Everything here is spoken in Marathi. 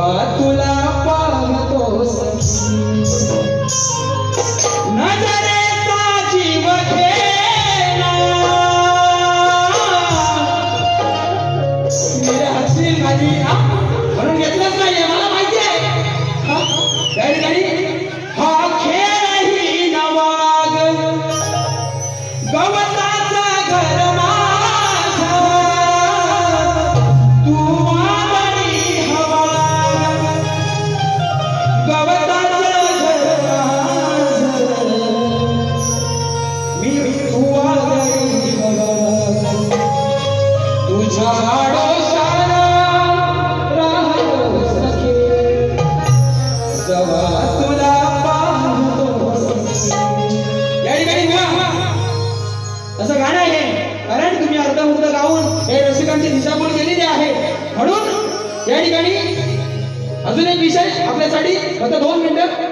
जवा तुला पाहतो नजरेचा जीव घेणा. मेरे हसीन माझी म्हणून घेतलंच नाहीये मला माहिती आहे हा? हा खेळ ही नवाग. गवताचा घर असं गाणं आहे कारण तुम्ही अर्ध मुर्ध गाऊन हे रसिकांची दिशाभूल केलेली आहे. म्हणून या ठिकाणी अजून एक विषय आपल्यासाठी आता दोन मिनिटं